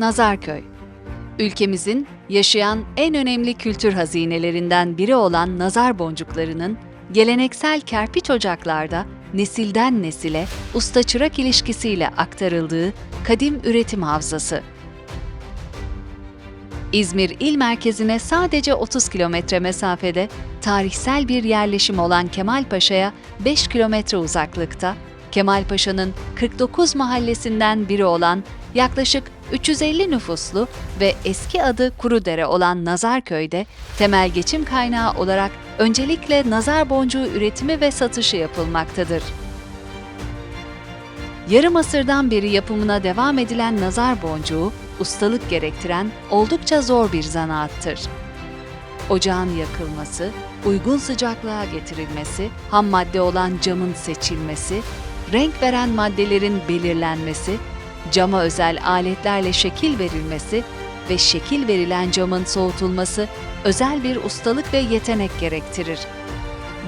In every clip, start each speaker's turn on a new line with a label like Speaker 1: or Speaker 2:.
Speaker 1: Nazarköy. Ülkemizin yaşayan en önemli kültür hazinelerinden biri olan nazar boncuklarının geleneksel kerpiç ocaklarda nesilden nesile usta çırak ilişkisiyle aktarıldığı kadim üretim havzası. İzmir il merkezine sadece 30 kilometre mesafede tarihsel bir yerleşim olan Kemalpaşa'ya 5 kilometre uzaklıkta, Kemalpaşa'nın 49 mahallesinden biri olan yaklaşık 350 nüfuslu ve eski adı Kurudere olan Nazarköy'de temel geçim kaynağı olarak öncelikle nazar boncuğu üretimi ve satışı yapılmaktadır. Yarım asırdan beri yapımına devam edilen nazar boncuğu, ustalık gerektiren oldukça zor bir zanaattır. Ocağın yakılması, uygun sıcaklığa getirilmesi, ham madde olan camın seçilmesi, renk veren maddelerin belirlenmesi, cama özel aletlerle şekil verilmesi ve şekil verilen camın soğutulması özel bir ustalık ve yetenek gerektirir.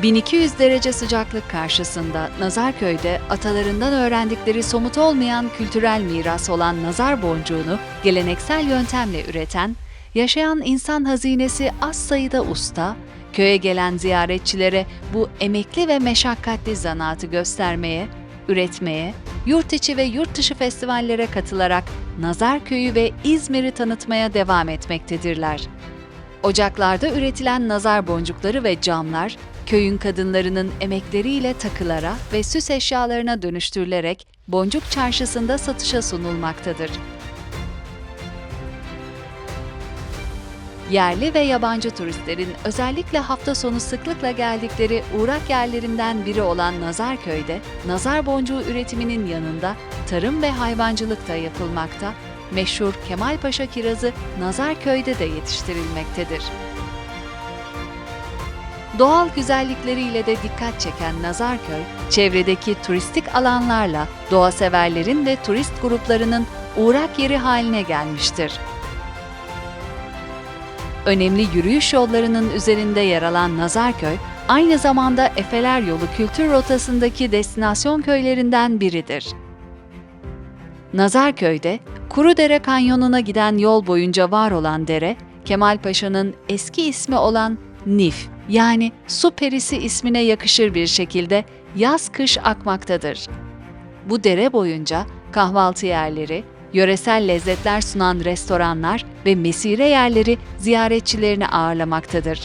Speaker 1: 1200 derece sıcaklık karşısında Nazarköy'de atalarından öğrendikleri somut olmayan kültürel miras olan nazar boncuğunu geleneksel yöntemle üreten, yaşayan insan hazinesi az sayıda usta, köye gelen ziyaretçilere bu emekli ve meşakkatli zanaatı göstermeye, üretmeye, yurt içi ve yurt dışı festivallere katılarak Nazarköy'ü ve İzmir'i tanıtmaya devam etmektedirler. Ocaklarda üretilen nazar boncukları ve camlar, köyün kadınlarının emekleriyle takılara ve süs eşyalarına dönüştürülerek boncuk çarşısında satışa sunulmaktadır. Yerli ve yabancı turistlerin özellikle hafta sonu sıklıkla geldikleri uğrak yerlerinden biri olan Nazarköy'de, nazar boncuğu üretiminin yanında tarım ve hayvancılık da yapılmakta, meşhur Kemalpaşa kirazı Nazarköy'de de yetiştirilmektedir. Doğal güzellikleriyle de dikkat çeken Nazarköy, çevredeki turistik alanlarla doğa severlerin ve turist gruplarının uğrak yeri haline gelmiştir. Önemli yürüyüş yollarının üzerinde yer alan Nazarköy, aynı zamanda Efeler Yolu kültür rotasındaki destinasyon köylerinden biridir. Nazarköy'de Kurudere Kanyonu'na giden yol boyunca var olan dere, Kemalpaşa'nın eski ismi olan Nif yani su perisi ismine yakışır bir şekilde yaz-kış akmaktadır. Bu dere boyunca kahvaltı yerleri, yöresel lezzetler sunan restoranlar ve mesire yerleri ziyaretçilerini ağırlamaktadır.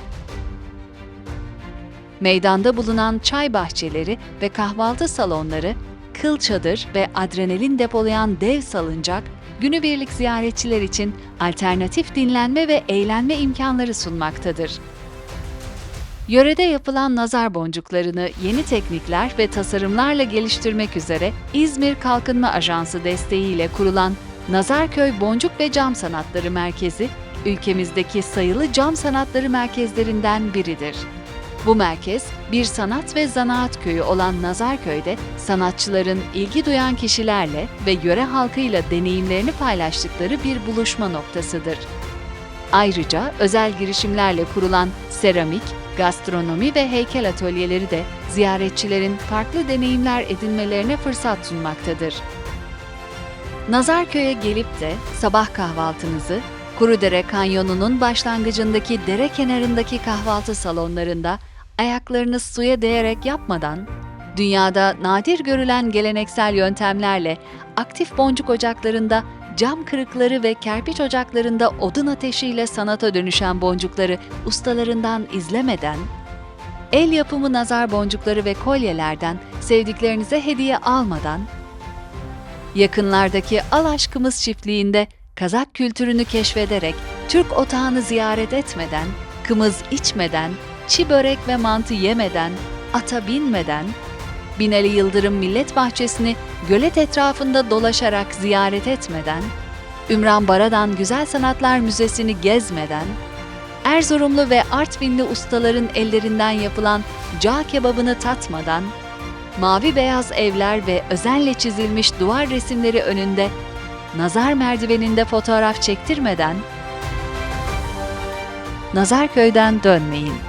Speaker 1: Meydanda bulunan çay bahçeleri ve kahvaltı salonları, kıl çadır ve adrenalin depolayan dev salıncak, günübirlik ziyaretçiler için alternatif dinlenme ve eğlenme imkanları sunmaktadır. Yörede yapılan nazar boncuklarını yeni teknikler ve tasarımlarla geliştirmek üzere İzmir Kalkınma Ajansı desteğiyle kurulan Nazarköy Boncuk ve Cam Sanatları Merkezi, ülkemizdeki sayılı cam sanatları merkezlerinden biridir. Bu merkez, bir sanat ve zanaat köyü olan Nazarköy'de sanatçıların ilgi duyan kişilerle ve yöre halkıyla deneyimlerini paylaştıkları bir buluşma noktasıdır. Ayrıca özel girişimlerle kurulan seramik, gastronomi ve heykel atölyeleri de ziyaretçilerin farklı deneyimler edinmelerine fırsat sunmaktadır. Nazarköy'e gelip de sabah kahvaltınızı Kurudere Kanyonu'nun başlangıcındaki dere kenarındaki kahvaltı salonlarında ayaklarınız suya değerek yapmadan, dünyada nadir görülen geleneksel yöntemlerle aktif boncuk ocaklarında cam kırıkları ve kerpiç ocaklarında odun ateşiyle sanata dönüşen boncukları ustalarından izlemeden, el yapımı nazar boncukları ve kolyelerden sevdiklerinize hediye almadan, yakınlardaki Al Aşkımız çiftliğinde kazak kültürünü keşfederek Türk otağını ziyaret etmeden, kımız içmeden, çi börek ve mantı yemeden, ata binmeden, Binali Yıldırım Millet Bahçesi'ni gölet etrafında dolaşarak ziyaret etmeden, Ümran Baradan Güzel Sanatlar Müzesi'ni gezmeden, Erzurumlu ve Artvinli ustaların ellerinden yapılan cağ kebabını tatmadan, mavi beyaz evler ve özenle çizilmiş duvar resimleri önünde nazar merdiveninde fotoğraf çektirmeden Nazarköy'den dönmeyin.